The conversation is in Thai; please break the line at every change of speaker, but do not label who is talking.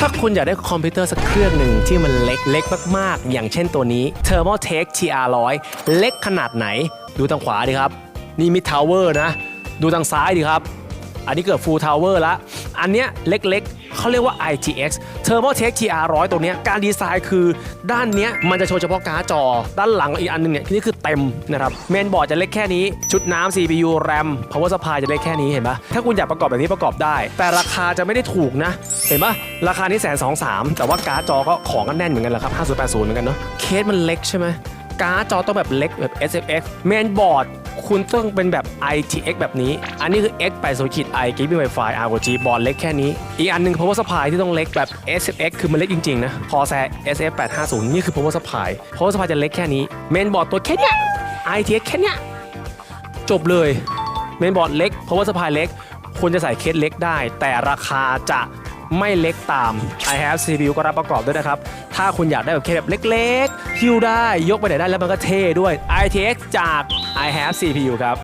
ถ้าคุณอยากได้คอมพิวเตอร์สักเครื่องหนึ่งที่มันเล็กเล็กมากๆ อย่างเช่นตัวนี้ Thermaltake TR100 เล็กขนาดไหน ดูทางขวาดีครับ นี่มิดทาวเวอร์นะ ดูทางซ้ายดีครับ อันนี้เกิด Full Tower ละ อันเนี้ยเล็กๆเขาเรียกว่า ITX Thermaltake TR100 ตัวเนี้ยการดีไซน์คือด้านเนี้ยมันจะโชว์เฉพาะการ์ดจอ ด้านหลังอีกอันหนึงเนี่ยนี่คือเต็มนะครับเมนบอร์ดจะเล็กแค่นี้ ชุดน้ำ CPU RAM Power Supply จะเล็กแค่นี้เห็นปะถ้าคุณอยากประกอบแบบนี้ประกอบได้ แต่ราคาจะไม่ได้ถูกนะ เห็นปะราคานี้แสนสองสามแต่ว่าการ์ดจอก็ของก็แน่นเหมือนกันแหละครับ5080เหมือนกันเนาะเคสมันเล็กใช่ไหม การ์ดจอต้องแบบเล็กแบบ SFX เมนบอร์ดคุณต้องเป็นแบบ ITX แบบนี้ อันนี้คือ X 8 0ขีด I g b Wi-Fi ROG บอร์ดเล็กแค่นี้ อีกอันหนึง Power Supply ที่ต้องเล็กแบบ SFX คือมันเล็กจริงๆนะ Corsair SF 850นี่คือ Power Supply Power Supply จะเล็กแค่นี้ เมนบอร์ดตัวแค่เนี้ย ITX แค่เนี้ยจบเลย เมนบอร์ดเล็ก Power Supply เล็กคุณจะใส่เคสเล็กได้ แต่ราคาจะ ไม่เล็กตาม i have CPU ก็รับประกอบด้วยนะครับ ถ้าคุณอยากได้แบบเคสแบบเล็กๆฮิ้วได้ยกไปไหนได้แล้วมันก็เท่ด้วย ITX จาก i have CPU ครับ